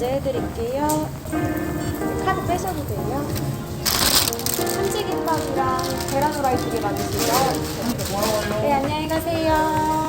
결제해드릴게요. 카드 빼셔도 돼요. 참치김밥이랑 계란 후라이 두개 맞으시죠? 네, 안녕히 가세요.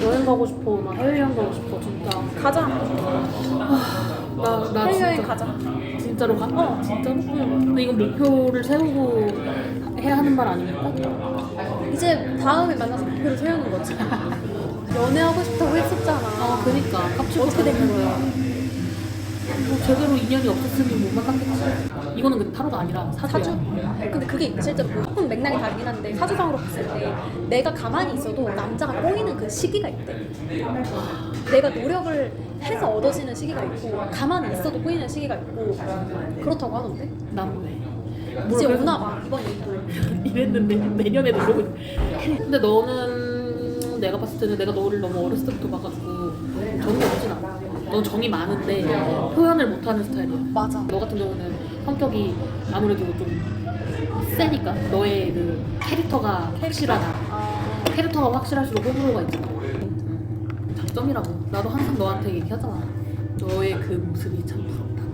여행 가고 싶어. 나 해외여행 가고 싶어. 진짜. 가자. 나, 나 해외여행 진짜, 가자. 진짜로 가? 어, 진짜로? 응. 근데 이건 목표를 세우고 해야 하는 말 아닙니까? 이제 다음에 만나서 목표를 세우는 거지. 연애하고 싶다고 했었잖아. 아, 그니까. 깝치고 어떻게 된 거야? 뭐 제대로 인연이 없었으니 못 만났겠지. 이거는 근데 타로가 아니라 사주야. 사주? 근데 그게 실제로 조금 맥락이 다르긴 한데 사주상으로 봤을 때 내가 가만히 있어도 남자가 꼬이는 그 시기가 있대. 내가 노력을 해서 얻어지는 시기가 있고 가만히 있어도 꼬이는 시기가 있고 그렇다고 하던데. 난 왜? 이제 뭐라 오나 봐 이번 일도. 이랬는데 내년에도 이러고 있- 근데 너는 내가 봤을 때는 내가 너를 너무 어렸을 때부터 봐가지고 정이 없진 않아 넌 정이 많은데 표현을 못하는 스타일이야 맞아. 너 같은 경우는 성격이 아무래도 좀 세니까 너의 그 캐릭터가 확실하다 아, 캐릭터가 확실할수록 호불호가 있잖아 음, 장점이라고 나도 항상 너한테 얘기하잖아 너의 그 모습이 참 부럽다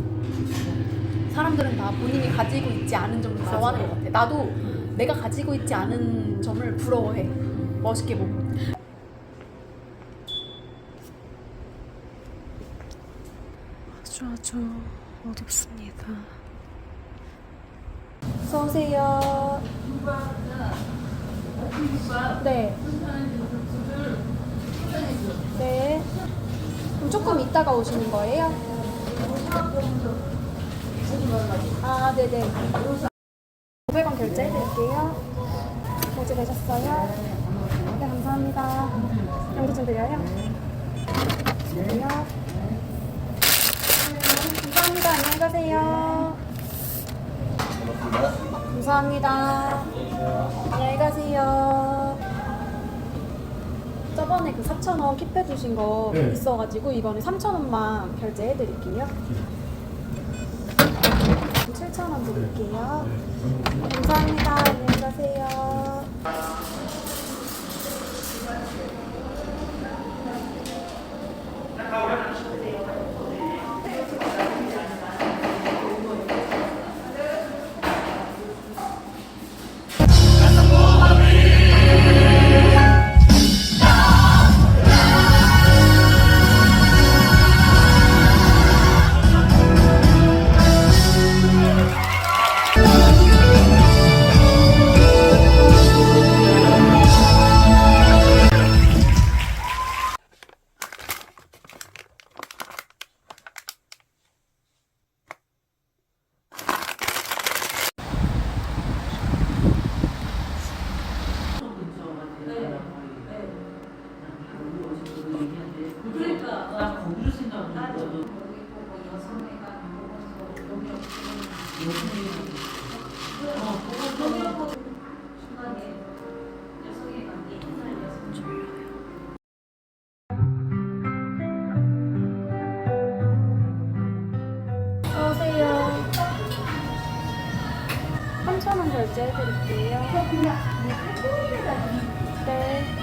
사람들은 다 본인이 가지고 있지 않은 점을 부러워하는 것 같아. 나도 내가 가지고 있지 않은 점을 부러워해. 멋있게 보고. 아주 아주 어둡습니다. 어서 오세요. 네. 네. 그럼 조금 이따가 오시는 거예요? 아, 네네. 500원 결제해드릴게요. 결제 되셨어요? 네, 감사합니다. 영수 좀 드려요? 드려요. 감사합니다. 안녕히 가세요. 감사합니다. 안녕히 가세요. 저번에 그 4,000원 킵해 주신 거 네. 있어가지고 이번에 3,000원만 결제해 드릴게요. 7,000원 드릴게요. 감사합니다. 안녕히 가세요. 결제해 드릴게요. 네.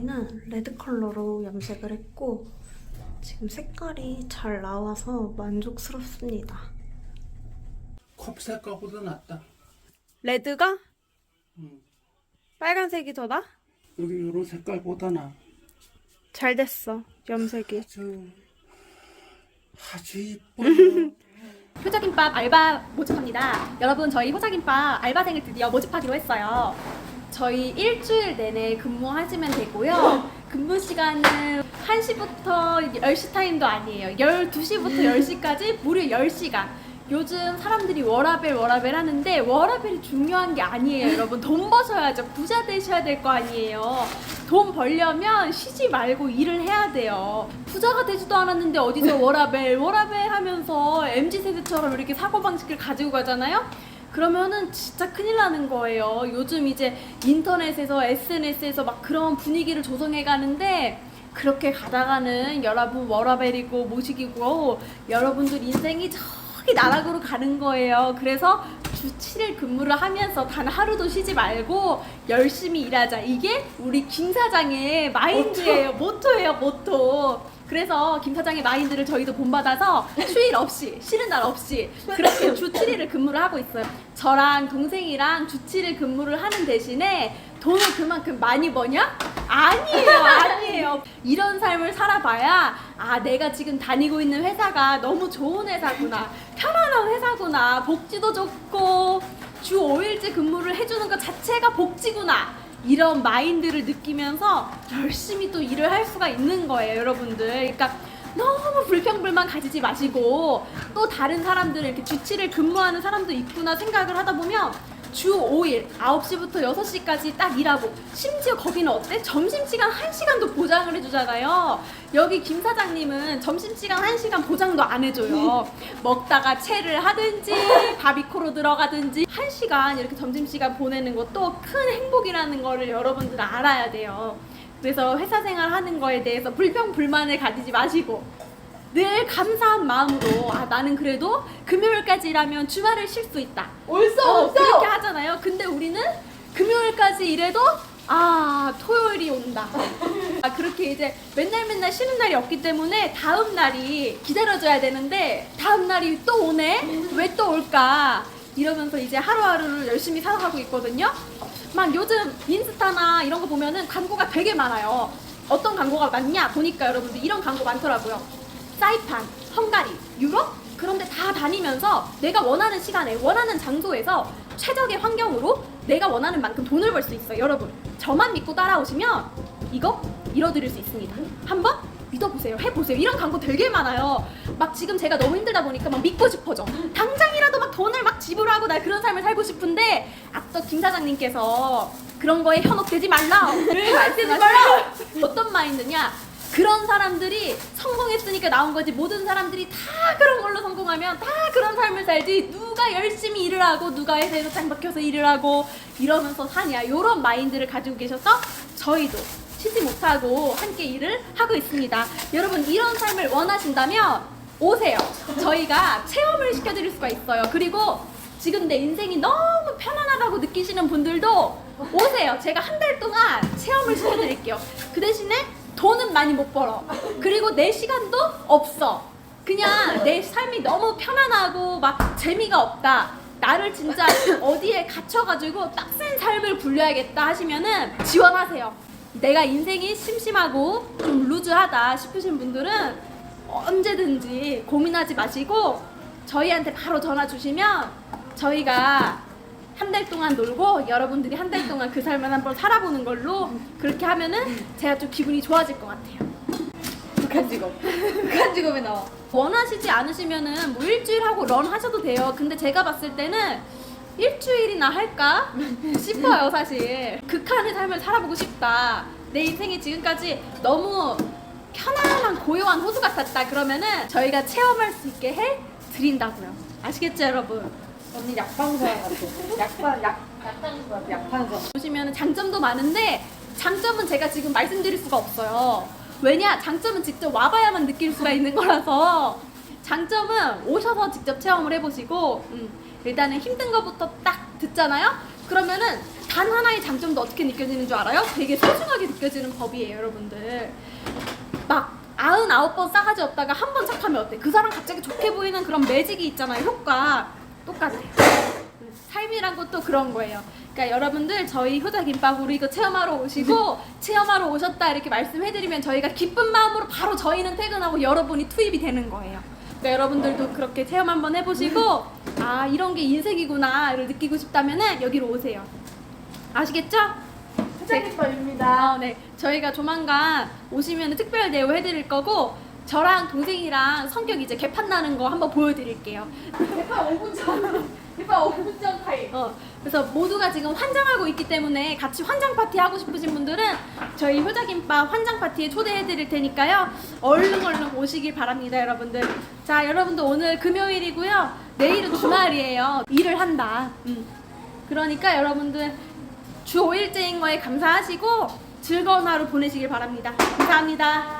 저는 레드 컬러로 염색을 했고 지금 색깔이 잘 나와서 만족스럽습니다. 컵 색깔보다 낫다. 레드가 응. 빨간색이 더 나? 여기 이런 색깔보다 나. 잘 됐어 염색이. 아주 아주 이뻐요. 효자김밥 알바 모집합니다. 여러분 저희 효자김밥 알바생을 드디어 모집하기로 했어요. 저희 일주일 내내 근무하시면 되고요. 근무 시간은 1시부터 10시 타임도 아니에요. 12시부터 10시까지 무려 10시간. 요즘 사람들이 워라벨 워라벨 하는데 워라벨이 중요한 게 아니에요 여러분 돈 버셔야죠 부자 되셔야 될 거 아니에요 돈 벌려면 쉬지 말고 일을 해야 돼요 부자가 되지도 않았는데 어디서 워라벨 워라벨 하면서 MZ세대처럼 이렇게 사고방식을 가지고 가잖아요 그러면은 진짜 큰일 나는 거예요 요즘 이제 인터넷에서 SNS에서 막 그런 분위기를 조성해 가는데 그렇게 가다가는 여러분 워라벨이고 모식이고 여러분들 인생이 저기 나락으로 가는 거예요. 그래서 주 7일 근무를 하면서 단 하루도 쉬지 말고 열심히 일하자. 이게 우리 김 사장의 마인드예요. 모토예요, 모토. 그래서 김 사장의 마인드를 저희도 본받아서 휴일 없이 쉬는 날 없이 그렇게 주 7일을 근무를 하고 있어요. 저랑 동생이랑 주 7일 근무를 하는 대신에 돈을 그만큼 많이 버냐? 아니에요, 아니에요. 이런 삶을 살아봐야 아 내가 지금 다니고 있는 회사가 너무 좋은 회사구나, 편안한 회사구나, 복지도 좋고 주 5일째 근무를 해주는 것 자체가 복지구나. 이런 마인드를 느끼면서 열심히 또 일을 할 수가 있는 거예요, 여러분들. 그러니까 너무 불평불만 가지지 마시고 또 다른 사람들 이렇게 주치를 근무하는 사람도 있구나 생각을 하다 보면 주 5일 9시부터 6시까지 딱 일하고 심지어 거기는 어때? 점심시간 1시간도 보장을 해주잖아요. 여기 김 사장님은 점심시간 1시간 보장도 안 해줘요. 먹다가 채를 하든지 바비코로 들어가든지 1시간 이렇게 점심시간 보내는 것도 큰 행복이라는 거를 여러분들 알아야 돼요. 그래서 회사 생활 하는 거에 대해서 불평 불만을 가지지 마시고 늘 감사한 마음으로 아 나는 그래도 금요일까지 일하면 주말을 쉴 수 있다. 올수 없어. 그렇게 하잖아요. 근데 우리는 금요일까지 일해도 아 토요일이 온다. 아 그렇게 이제 맨날 맨날 쉬는 날이 없기 때문에 다음 날이 기다려줘야 되는데 다음 날이 또 오네. 왜 또 올까? 이러면서 이제 하루하루를 열심히 살아가고 있거든요. 막 요즘 인스타나 이런 거 보면은 광고가 되게 많아요. 어떤 광고가 많냐 보니까 여러분들 이런 광고 많더라고요. 사이판, 헝가리, 유럽 그런 데 다 다니면서 내가 원하는 시간에 원하는 장소에서 최적의 환경으로 내가 원하는 만큼 돈을 벌 수 있어요. 여러분 저만 믿고 따라오시면 이거 이뤄드릴 수 있습니다. 한번 믿어보세요. 해보세요. 이런 광고 되게 많아요. 막 지금 제가 너무 힘들다 보니까 막 믿고 싶어져. 당장이라도 막 돈을 막 지불하고 나 그런 삶을 살고 싶은데 앞서 김 사장님께서 그런 거에 현혹되지 말라. 늘 말씀하지 말라. 어떤 마인드냐? 그런 사람들이 성공했으니까 나온 거지. 모든 사람들이 다 그런 걸로 성공하면 다 그런 삶을 살지. 누가 열심히 일을 하고 누가 회사에서 짱 박혀서 일을 하고 이러면서 사냐. 요런 마인드를 가지고 계셔서 저희도 쉬지 못하고 함께 일을 하고 있습니다. 여러분 이런 삶을 원하신다면 오세요. 저희가 체험을 시켜드릴 수가 있어요. 그리고 지금 내 인생이 너무 편안하다고 느끼시는 분들도 오세요. 제가 한 달 동안 체험을 시켜드릴게요. 그 대신에 돈은 많이 못 벌어. 그리고 내 시간도 없어. 그냥 내 삶이 너무 편안하고 막 재미가 없다. 나를 진짜 어디에 갇혀가지고 빡센 삶을 굴려야겠다 하시면은 지원하세요. 내가 인생이 심심하고 좀 루즈하다 싶으신 분들은 언제든지 고민하지 마시고 저희한테 바로 전화 주시면 저희가 한 달 동안 놀고 여러분들이 한 달 동안 그 삶을 한번 살아보는 걸로 그렇게 하면은 제가 좀 기분이 좋아질 것 같아요. 북한 직업. 북한 직업에 나와. 원하시지 않으시면은 뭐 일주일 하고 런 하셔도 돼요. 근데 제가 봤을 때는 일주일이나 할까 싶어요, 사실. 극한의 삶을 살아보고 싶다. 내 인생이 지금까지 너무 편안한 고요한 호수 같았다. 그러면은 저희가 체험할 수 있게 해 드린다고요. 아시겠죠, 여러분? 언니 약방사 같아. 약방 약 약방사. 약방사. 보시면 장점도 많은데 장점은 제가 지금 말씀드릴 수가 없어요. 왜냐? 장점은 직접 와봐야만 느낄 수가 있는 거라서 장점은 오셔서 직접 체험을 해보시고 음, 일단은 힘든 거부터 딱 듣잖아요. 그러면은 단 하나의 장점도 어떻게 느껴지는 줄 알아요? 되게 소중하게 느껴지는 법이에요, 여러분들. 막 아흔 아홉 번 싸가지 없다가 한 번 착하면 어때? 그 사람 갑자기 좋게 보이는 그런 매직이 있잖아요, 효과. 똑같아요. 삶이란 것도 그런 거예요. 그러니까 여러분들 저희 효자 김밥으로 이거 체험하러 오시고 체험하러 오셨다 이렇게 말씀해드리면 저희가 기쁜 마음으로 바로 저희는 퇴근하고 여러분이 투입이 되는 거예요. 그러니까 여러분들도 그렇게 체험 한번 해보시고 아 이런 게 인생이구나를 느끼고 싶다면은 여기로 오세요. 아시겠죠? 효자 김밥입니다. 네, 저희가 조만간 오시면 특별 대우 해드릴 거고 저랑 동생이랑 성격 이제 개판 나는 거 한번 보여드릴게요. 개판 5분 전. 개판 5분 전 타임. 어, 그래서 모두가 지금 환장하고 있기 때문에 같이 환장 파티 하고 싶으신 분들은 저희 효자김밥 환장 파티에 초대해드릴 테니까요. 얼른 얼른 오시길 바랍니다, 여러분들. 자, 여러분들 오늘 금요일이고요. 내일은 주말이에요. 일을 한다. 음. 그러니까 여러분들 주 5일째인 거에 감사하시고 즐거운 하루 보내시길 바랍니다. 감사합니다.